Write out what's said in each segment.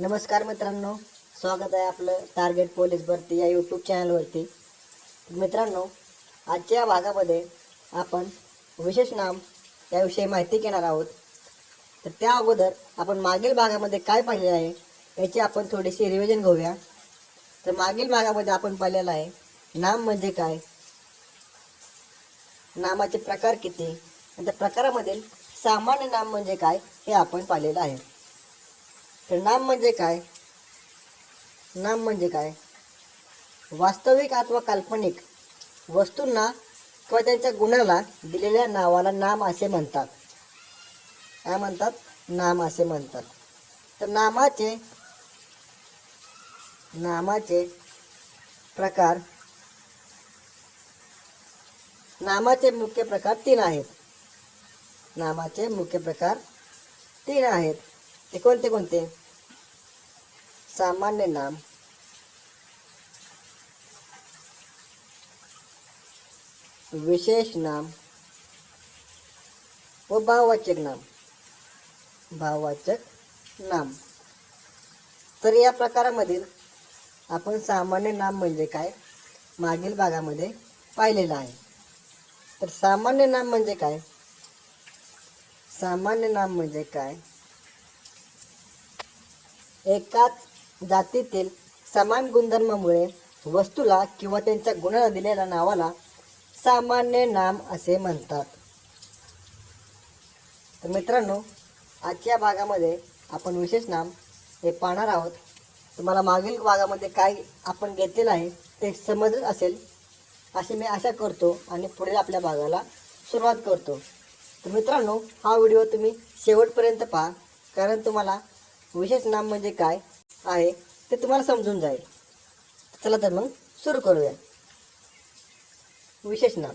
नमस्कार मित्रांनो स्वागत आहे आपलं टार्गेट पोलीस भरती या यूट्यूब चॅनलवरती मित्रांनो आजच्या भागामध्ये आपण विशेष नाम याविषयी माहिती घेणार आहोत. तर त्या अगोदर आपण मागील भागामध्ये काय पाहिलेलं आहे याची आपण थोडीशी रिव्हिजन घेऊया. तर मागील भागामध्ये आपण पाहिलेलं आहे नाम म्हणजे काय? नामाचे प्रकार किती? आणि त्या प्रकारामधील सामान्य नाम म्हणजे काय हे आपण पाहिलेलं आहे. तर नाम म्हणजे काय? नाम म्हणजे काय? वास्तविक अथवा काल्पनिक वस्तूंना किंवा त्यांच्या गुणाला दिलेल्या नावाला नाम असे म्हणतात. काय म्हणतात? नाम असे म्हणतात. तर नामाचे नामाचे प्रकार नामाचे मुख्य प्रकार तीन आहेत. नामाचे मुख्य प्रकार तीन आहेत. ते कोणते कोणते? सामान्य नाम. विशेष नाम व भाववाचक नाम. भाववाचक नाम. तर या प्रकारामधील आपण सामान्य नाम म्हणजे काय मागील भागामध्ये पाहिलेलं आहे. तर सामान्य नाम म्हणजे काय? सामान्य नाम म्हणजे काय? एकाच जातीतील समान गुणधर्मामुळे वस्तूला किंवा त्यांच्या गुणाला दिलेल्या नावाला सामान्य नाम असे म्हणतात. तर मित्रांनो आजच्या भागामध्ये आपण विशेष नाम हे पाहणार आहोत. तुम्हाला मागील भागामध्ये काय आपण घेतलेलं आहे ते समजत असेल अशी मी आशा करतो आणि पुढील आपल्या भागाला सुरुवात करतो. तर मित्रांनो हा व्हिडिओ तुम्ही शेवटपर्यंत पहा कारण तुम्हाला विशेष नाम म्हणजे काय आहे ते तुम्हाला समजून जाईल. चला तर मग सुरू करूया. विशेष नाम.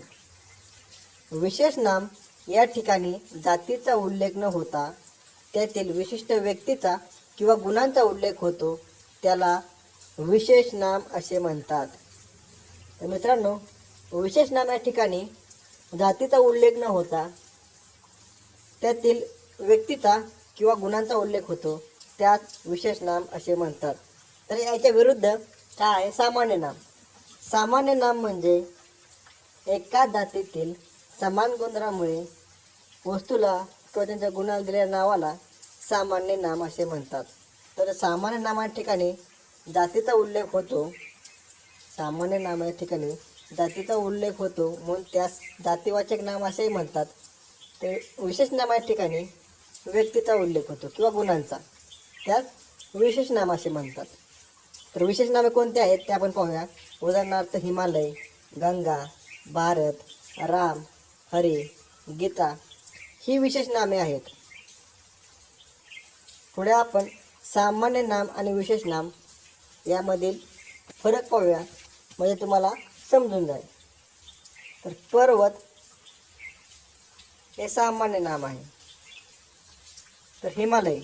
विशेष नाम या ठिकाणी जातीचा उल्लेख न होता त्यातील विशिष्ट व्यक्तीचा किंवा गुणांचा उल्लेख होतो त्याला विशेष नाम असे म्हणतात. तर मित्रांनो विशेष नाम या ठिकाणी जातीचा उल्लेख न होता त्यातील व्यक्तीचा किंवा गुणांचा उल्लेख होतो. त्यात विशेष नाम असे म्हणतात. तर याच्या विरुद्ध काय आहे? सामान्य नाम. सामान्य नाम म्हणजे एका जातीतील समान गुणधर्मामुळे वस्तूला किंवा त्यांच्या गुणाला दिलेल्या नावाला सामान्य नाम असे म्हणतात. तर सामान्य नामा ठिकाणी जातीचा उल्लेख होतो. सामान्य नामा ठिकाणी जातीचा उल्लेख होतो म्हणून त्यास जातीवाचक नाम असेही म्हणतात. ते विशेष नामा ठिकाणी व्यक्तीचा उल्लेख होतो किंवा गुणांचा. त्यास विशेष नाम असे म्हणतात. तर विशेष नामे कोणते आहेत ते आपण पाहूया उदाहरणार्थ हिमालय गंगा भारत राम हरी गीता ही विशेष नामे आहेत. पुढे आपण सामान्य नाम आणि विशेष नाम यामधील फरक पाहूया. म्हणजे तुम्हाला समजून जाईल. तर पर्वत हे सामान्य नाम आहे. तर हिमालय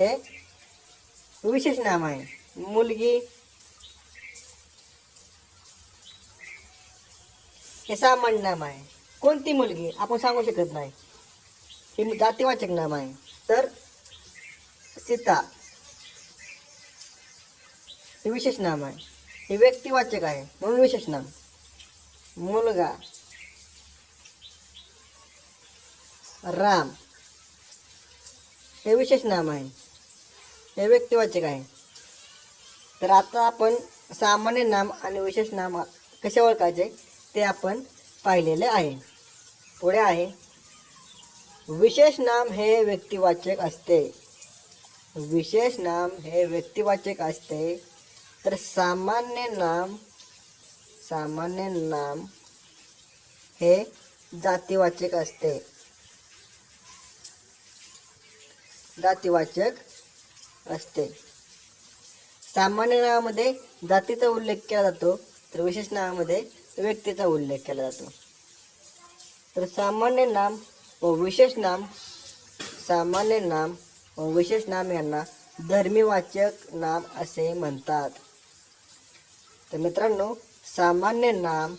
हे? विशेष नाम आहे मुलगी। हे सामान्य नाम आहे। कोणती मुलगी? आपण सांगू शकत नाही. हे जातीवाचक नाम आहे. तर सीता. हे विशेष नाम आहे. हे व्यक्तिवाचक आहे. म्हणून विशेष नाम. मुलगा. राम. हे विशेष नाम आहे. हे व्यक्तिवाचक आहे. तर आता आपण सामान्य नाम आणि विशेष नाम कसे ओळखायचे ते आपण पाहिलेले आहे. पुढे आहे. विशेष नाम हे व्यक्तिवाचक असते. विशेष नाम हे व्यक्तिवाचक असते. तर सामान्य नाम सामान्य नाम हे जातीवाचक असते. जातीवाचक असते. सामान्य नावामध्ये जातीचा उल्लेख केला जातो तर विशेष नावामध्ये व्यक्तीचा उल्लेख केला जातो. तर सामान्य नाम व विशेष नाम सामान्य नाम व विशेष नाम यांना धर्मीवाचक नाम असे म्हणतात. तर मित्रांनो सामान्य नाम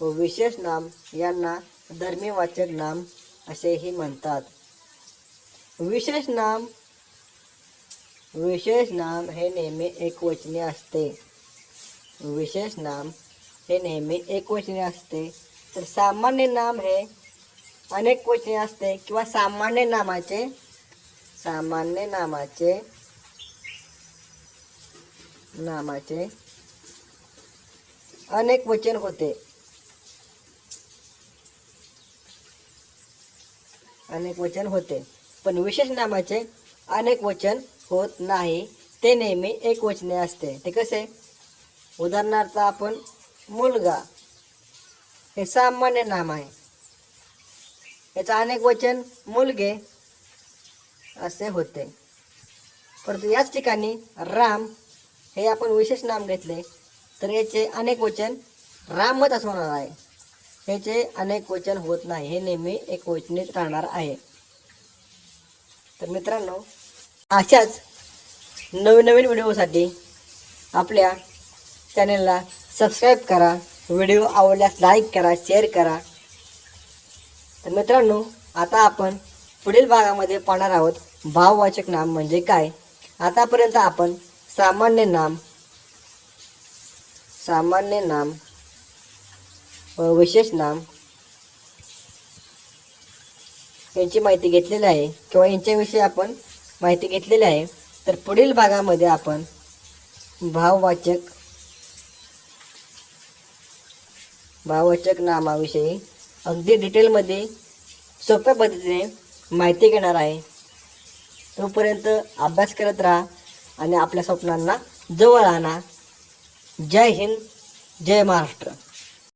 व विशेष नाम यांना धर्मीवाचक नाम असेही म्हणतात. विशेष नाम विशेष नाम हे नेहमी एकवचनी असते. विशेष नाम हे नेहमी एकवचनी असते. तर सामान्य नाम हे अनेक वचनी असते किंवा सामान्य नामाचे सामान्य नामाचे नामाचे अनेक वचन होते. अनेक वचन होते. पण विशेष नामाचे अनेक वचन होत नाही. ते नेहमी एक वचने असते. ते कसे? उदाहरणार्थ आपण मुलगा. हे सामान्य नाम आहे. याचं अनेक वचन मुलगे असे होते. परंतु याच ठिकाणी राम हे आपण विशेष नाम घेतले तर याचे अनेक वचन रामच असं होणार आहे. ह्याचे अनेक वचन होत नाही. हे नेहमी एक वचनीत राहणार आहे. तर मित्रांनो अशाच नवीन नवीन व्हिडिओसाठी आपल्या चॅनलला सबस्क्राईब करा व्हिडिओ आवडल्यास लाईक करा शेअर करा. तर मित्रांनो आता आपण पुढील भागामध्ये पाहणार आहोत भाववाचक नाम म्हणजे काय? आतापर्यंत आपण सामान्य नाम सामान्य नाम व विशेष नाम यांची माहिती घेतलेली आहे. किंवा यांच्याविषयी आपण माहिती घेतलेली आहे. तर पुढील भागामध्ये आपण भाववाचक भाववाचक नामाविषयी अगदी डिटेलमध्ये सोप्या पद्धतीने माहिती घेणार आहे. तोपर्यंत अभ्यास करत राहा आणि आपल्या स्वप्नांना जवळ आणा. जय हिंद जय महाराष्ट्र.